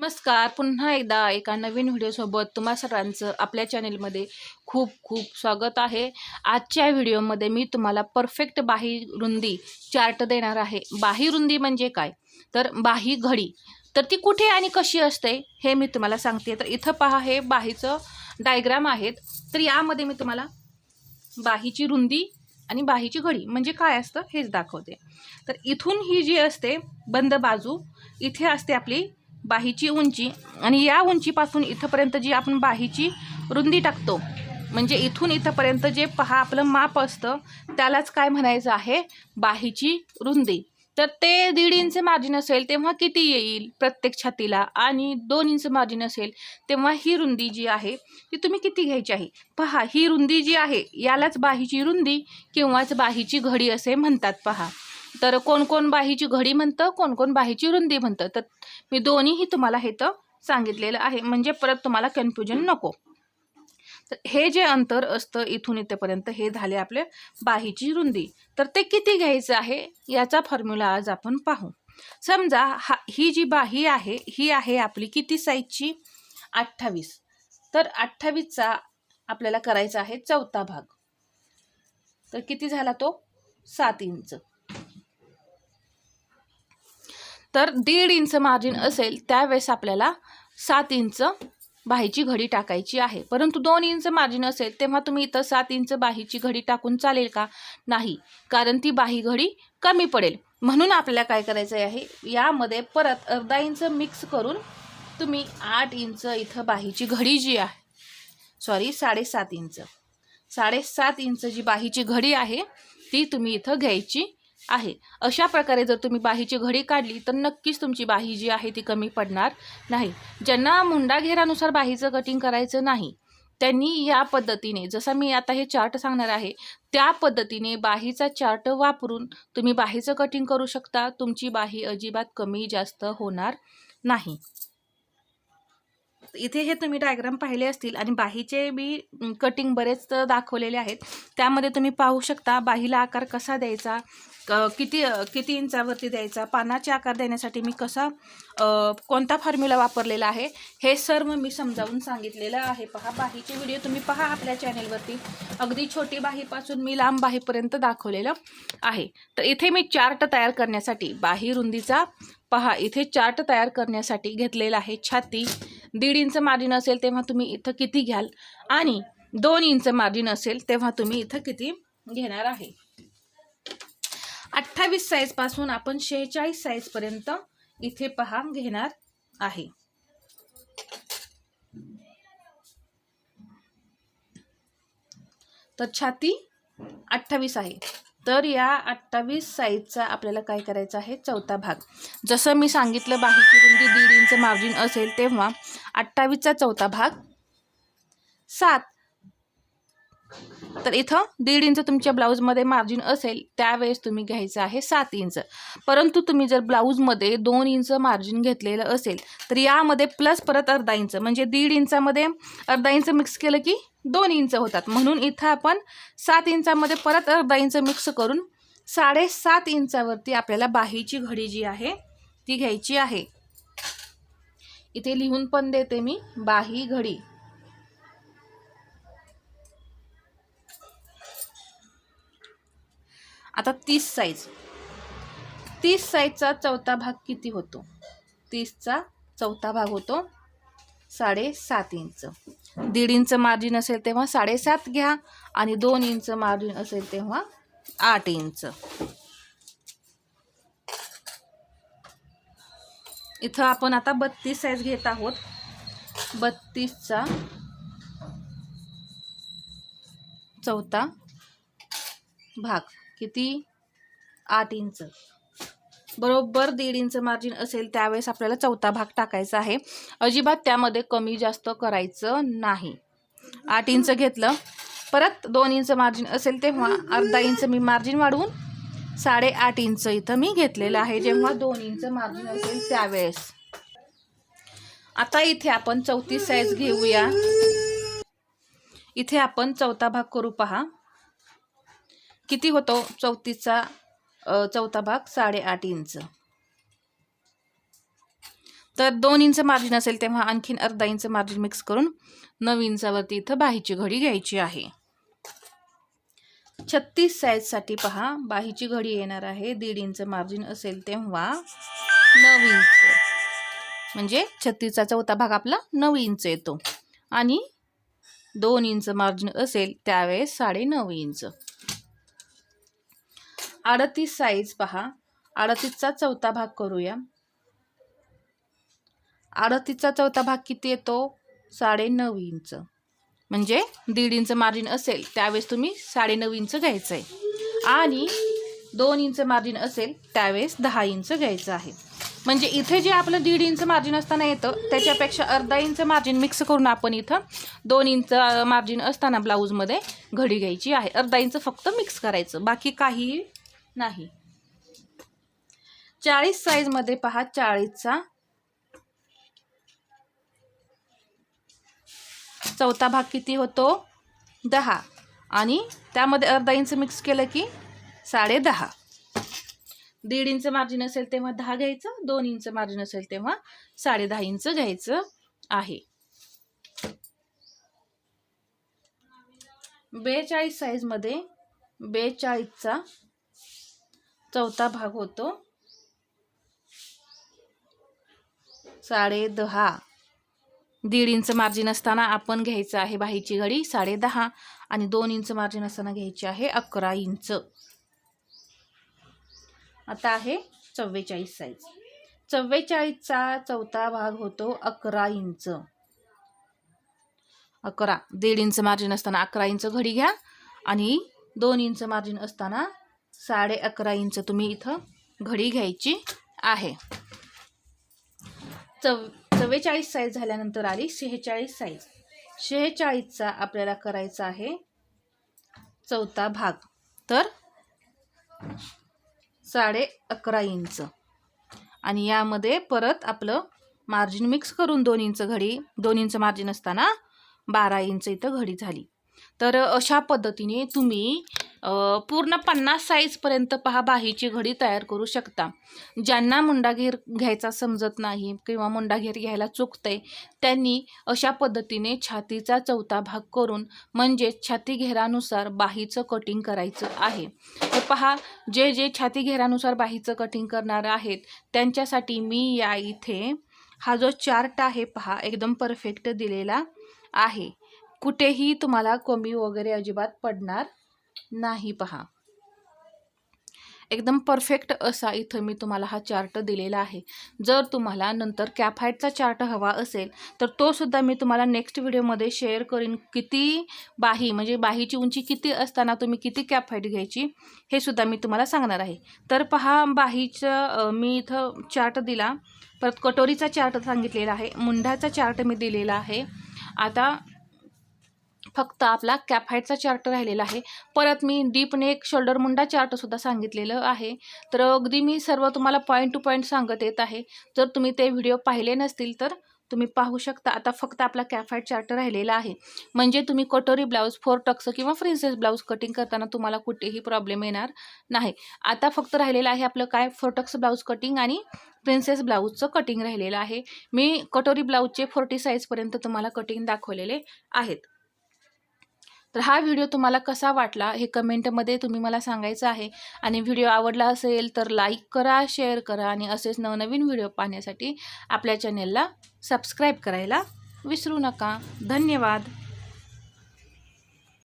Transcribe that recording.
नमस्कार. पुन्हा एकदा एका नवीन व्हिडिओसोबत तुम्हा सर्वांचं आपल्या चॅनेलमध्ये खूप खूप स्वागत आहे. आजच्या व्हिडिओमध्ये मी तुम्हाला परफेक्ट बाही रुंदी चार्ट देणार आहे. बाही रुंदी म्हणजे काय? तर बाही घडी. तर ती कुठे आणि कशी असते हे मी तुम्हाला सांगते. तर इथं पहा हे बाहीचं डायग्राम आहेत. तर यामध्ये मी तुम्हाला बाहीची रुंदी आणि बाहीची घडी म्हणजे काय असतं हेच दाखवते. तर इथून ही जी असते बंद बाजू इथे असते आपली बाहीची उंची आणि या उंचीपासून इथंपर्यंत जी आपण बाहीची रुंदी टाकतो म्हणजे इथून इथंपर्यंत जे पहा आपलं माप असतं त्यालाच काय म्हणायचं आहे? बाहीची रुंदी. तर ते दीड इंच मार्जिन असेल तेव्हा किती येईल प्रत्येक छातीला? आणि दोन इंच मार्जिन असेल तेव्हा ही रुंदी जी आहे ती तुम्ही किती घ्यायची आहे? पहा ही रुंदी जी आहे यालाच बाहीची रुंदी किंवाच बाहीची घडी असे म्हणतात पहा. तर कोण कोण बाहीची घडी म्हणतं कोण कोण बाहीची रुंदी म्हणतं. तर मी दोन्हीही तुम्हाला हे तर सांगितलेलं आहे. म्हणजे परत तुम्हाला कन्फ्युजन नको. तर हे जे अंतर असतं इथून इथेपर्यंत हे झाले आपले बाहीची रुंदी. तर ते किती घ्यायचं आहे? याचा फॉर्म्युला आज आपण पाहू. समजा हा ही जी बाही आहे ही आहे आपली किती साईजची? अठ्ठावीस. तर अठ्ठावीसचा आपल्याला करायचा आहे चौथा भाग. तर किती झाला तो? सात इंच. तर दीड इंच मार्जिन असेल त्यावेळेस आपल्याला सात इंच बाहीची घडी टाकायची आहे. परंतु दोन इंच मार्जिन असेल तेव्हा तुम्ही इथं सात इंच बाहीची घडी टाकून चालेल का? नाही कारण ती बाही घडी कमी पडेल. म्हणून आपल्याला काय करायचं आहे यामध्ये परत अर्धा इंच मिक्स करून तुम्ही आठ इंच इथं बाहीची घडी जी आहे सॉरी साडेसात इंच. साडेसात इंच जी बाहीची घडी आहे ती तुम्ही इथं घ्यायची. आहे. अशा प्रकारे जर तुम्ही बाहीची घडी काढली तर नक्कीच तुमची बाही जी आहे ती कमी पडणार नाही. ज्यांना मुंडा घेरानुसार बाहीचं कटिंग करायचं नाही त्यांनी या पद्धतीने जसं मी आता हे चार्ट सांगणार आहे त्या पद्धतीने बाहीचा चार्ट वापरून तुम्ही बाहीचं कटिंग करू शकता. तुमची बाही अजिबात कमी जास्त होणार नाही. इथे हे तुम्ही डायग्राम पाहिले असतील आणि बाहीचे बी कटिंग बरेच दाखवलेले आहेत. त्यामध्ये तुम्ही पाहू शकता बाहीला आकार कसा द्यायचा क- किती किती इंचावरती द्यायचा पानाचे आकार देण्यासाठी मी कसा कोणता फॉर्म्युला वापरलेला आहे हे सर्व मी समजावून सांगितलेलं आहे. पहा बाहीचे व्हिडिओ तुम्ही पहा आपल्या चॅनेलवरती अगदी छोटी बाहीपासून मी लांब बाहीपर्यंत दाखवलेलं आहे. तर इथे मी चार्ट तयार करण्यासाठी बाही रुंदीचा पहा इथे चार्ट तयार करण्यासाठी घेतलेला आहे छाती. दीड इंच मार्जिन असेल तेव्हा तुम्ही इथं किती घ्याल? आणि दोन इंच मार्जिन असेल तेव्हा तुम्ही इथं किती घेणार आहे? अठ्ठावीस साईजपासून आपण शेहेचाळीस साईजपर्यंत इथे पहा घेणार आहे. तर छाती अठ्ठावीस आहे. तर या अठ्ठावीस साईजचा आपल्याला काय करायचं आहे? चौथा भाग. जसं मी सांगितलं बाहीची रुंदी दीड इंच मार्जिन असेल तेव्हा अठ्ठावीसचा चौथा भाग. सात. तर इथं दीड इंच तुमच्या ब्लाऊजमध्ये मार्जिन असेल त्यावेळेस तुम्ही घ्यायचं आहे सात इंच. परंतु तुम्ही जर ब्लाऊजमध्ये दोन इंच मार्जिन घेतलेलं असेल तर यामध्ये प्लस परत अर्धा इंच म्हणजे दीड इंचामध्ये अर्धा इंच मिक्स केलं की दोन इंच होतात. म्हणून इथं आपण सात इंचामध्ये परत अर्धा इंच मिक्स करून साडेसात इंचावरती आपल्याला बाहीची घडी जी आहे ती घ्यायची आहे. इथे लिहून पण देते मी बाही घडी. आता तीस साईज तीस साईजचा चौथा भाग किती होतो? तीसचा चौथा भाग होतो साडेसात इंच. दीड इंच मार्जिन असेल तेव्हा साडेसात घ्या आणि दोन इंच मार्जिन असेल तेव्हा आठ इंच. इथं आपण आता बत्तीस साईज घेत आहोत. बत्तीसचा चौथा भाग. किती? आठ इंच. बरोबर दीड इंच मार्जिन असेल त्यावेळेस आपल्याला चौथा भाग टाकायचा आहे. अजिबात त्यामध्ये कमी जास्त करायचं नाही. आठ इंच घेतलं परत दोन इंच मार्जिन असेल तेव्हा अर्धा इंच मी मार्जिन वाढवून साडेआठ इंच इथं मी घेतलेलं आहे जेव्हा दोन इंच मार्जिन असेल त्यावेळेस. आता इथे आपण चौथी साईज घेऊया. इथे आपण चौथा भाग करू पहा. किती होतो चौतीसचा चौथा भाग? साडेआठ इंच. तर दोन इंच मार्जिन असेल तेव्हा आणखीन अर्धा इंच मार्जिन मिक्स करून नऊ इंचावरती इथं बाहीची घडी घ्यायची आहे. छत्तीस साईजसाठी पहा बाहीची घडी येणार आहे दीड इंच मार्जिन असेल तेव्हा नऊ इंच. म्हणजे छत्तीसचा चौथा भाग आपला नऊ इंच येतो. आणि दोन इंच मार्जिन असेल त्यावेळेस साडे नऊ इंच. अडतीस साईज पहा. अडतीसचा चौथा भाग करूया. अडतीसचा चौथा भाग किती येतो? साडेनऊ इंच. म्हणजे दीड इंच मार्जिन असेल त्यावेळेस तुम्ही साडेनऊ इंच घ्यायचं आहे आणि दोन इंच मार्जिन असेल त्यावेळेस दहा इंच घ्यायचं आहे. म्हणजे इथे जे आपलं दीड इंच मार्जिन असताना येतं त्याच्यापेक्षा अर्धा इंच मार्जिन मिक्स करून आपण इथं दोन इंच मार्जिन असताना ब्लाऊजमध्ये घडी घ्यायची आहे. अर्धा इंच फक्त मिक्स करायचं. बाकी काही नाही. चाळीस साईजमध्ये पहा चाळीसचा. चौथा भाग किती होतो? दहा. आणि त्यामध्ये अर्धा इंच मिक्स केलं की साडे दहा. दीड इंच मार्जिन असेल तेव्हा दहा घ्यायचं दोन इंच मार्जिन असेल तेव्हा साडे दहा इंच घ्यायचं आहे. बेचाळीस साईजमध्ये बेचाळीसचा चौथा भाग होतो. साडे दहा. दीड इंच मार्जिन असताना आपण घ्यायचं आहे बाहीची घडी साडे दहा. आणि दोन इंच मार्जिन असताना घ्यायची आहे अकरा इंच. आता आहे चव्वेचाळीस साईज चव्वेचाळीसचा चौथा भाग होतो अकरा इंच. अकरा. दीड इंच मार्जिन असताना अकरा इंच घडी घ्या. आणि दोन इंच मार्जिन असताना साडे अकरा इंच तुम्ही इथं घडी घ्यायची आहे. चव चव्वेचाळीस साईज झाल्यानंतर आली शेहेचाळीस साईज शेहेचाळीसचा आपल्याला करायचा आहे चौथा भाग. तर साडे अकरा इंच. आणि यामध्ये परत आपलं मार्जिन मिक्स करून दोन इंच घडी दोन इंच मार्जिन असताना बारा इंच इथं घडी झाली. तर अशा पद्धतीने तुम्ही पूर्ण पन्नास साईजपर्यंत पहा बाहीची घडी तयार करू शकता. ज्यांना मुंडाघेर घ्यायचा समजत नाही किंवा मुंडाघेर घ्यायला चुकतंय त्यांनी अशा पद्धतीने छातीचा चौथा भाग करून म्हणजेच छाती घेरानुसार बाहीचं कटिंग करायचं आहे. तर पहा जे जे छाती घेरानुसार बाहीचं कटिंग करणार आहेत त्यांच्यासाठी मी या इथे हा जो चार्ट आहे पहा एकदम परफेक्ट दिलेला आहे. कुठेही तुम्हाला कमी वगैरे अजिबात पडणार नाही पहा. एकदम परफेक्ट असा इथं मी तुम्हाला हा चार्ट दिलेला आहे. जर तुम्हाला नंतर कॅफाईटचा चार्ट हवा असेल तर तो सुद्धा मी तुम्हाला नेक्स्ट व्हिडिओमध्ये शेअर करीन किती बाही म्हणजे बाहीची उंची किती असताना तुम्ही किती कॅफाईट घ्यायची हे सुद्धा मी तुम्हाला सांगणार आहे. तर पहा बाहीचं मी इथं चार्ट दिला. परत कटोरीचा चार्ट सांगितलेला आहे. मुंढाचा चार्ट मी दिलेला आहे. आता फक्त आपला कॅफाईटचा चार्ट राहिलेला आहे. परत मी डीप नेक शोल्डर मुंडा चार्टसुद्धा सांगितलेलं आहे. तर अगदी मी सर्व तुम्हाला पॉईंट टू पॉईंट सांगत येत आहे. जर तुम्ही ते व्हिडिओ पाहिले नसतील तर तुम्ही पाहू शकता. आता फक्त आपला कॅफाईट चार्ट राहिलेला आहे. म्हणजे तुम्ही कटोरी ब्लाऊज फोर टक्स किंवा प्रिन्सेस ब्लाऊज कटिंग करताना तुम्हाला कुठेही प्रॉब्लेम येणार नाही. आता फक्त राहिलेलं आहे आपलं काय? फोर टक्स ब्लाऊज कटिंग आणि प्रिन्सेस ब्लाऊजचं कटिंग राहिलेलं आहे. मी कटोरी ब्लाऊजचे फोर्टी साईजपर्यंत तुम्हाला कटिंग दाखवलेले आहेत. तर हा व्हिडिओ तुम्हाला कसा वाटला हे कमेंटमध्ये तुम्ही मला सांगायचं आहे. आणि व्हिडिओ आवडला असेल तर लाईक करा शेअर करा आणि असेच नवनवीन व्हिडिओ पाहण्यासाठी आपल्या चॅनेलला सबस्क्राईब करायला विसरू नका. धन्यवाद.